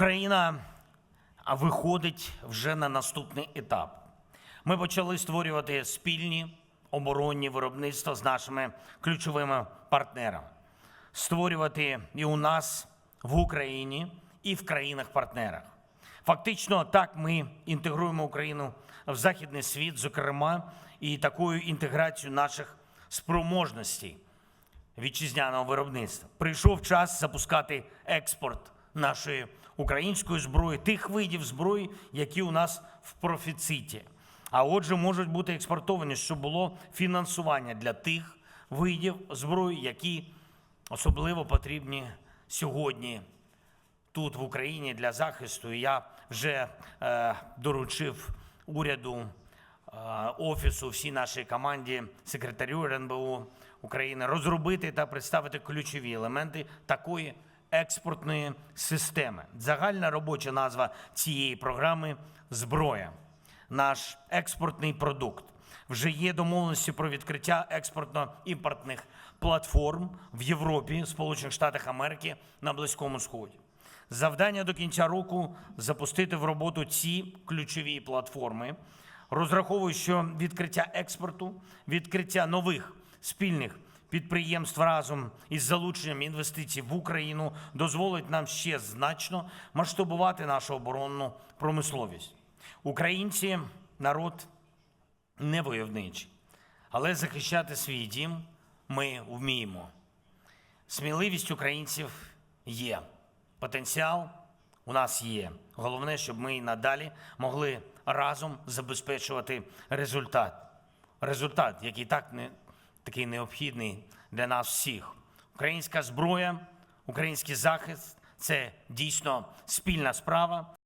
Україна виходить вже на наступний етап. Ми почали створювати спільні оборонні виробництва з нашими ключовими партнерами, створювати і у нас в Україні, і в країнах-партнерах. Фактично, так ми інтегруємо Україну в західний світ, зокрема, і такою інтеграцією наших спроможностей вітчизняного виробництва. Прийшов час запускати експорт нашої української зброї, тих видів зброї, які у нас в профіциті. А отже, можуть бути експортовані, щоб було фінансування для тих видів зброї, які особливо потрібні сьогодні тут в Україні для захисту. І Я вже е, доручив уряду, е, офісу, всій нашій команді, секретарю РНБО України розробити та представити ключові елементи такої експортної системи. Загальна робоча назва цієї програми зброя. Наш експортний продукт. Вже є домовленості про відкриття експортно-імпортних платформ в Європі, Сполучених Штатах Америки на Близькому Сході. Завдання до кінця року запустити в роботу ці ключові платформи. Розраховую, що відкриття експорту, відкриття нових спільних підприємств разом із залученням інвестицій в Україну дозволить нам ще значно масштабувати нашу оборонну промисловість. Українці народ не войовничий, але захищати свій дім ми вміємо. Сміливість українців є. Потенціал у нас є. Головне, щоб ми і надалі могли разом забезпечувати результат. Результат, який так не такий необхідний для нас всіх. Українська зброя, український захист це дійсно спільна справа.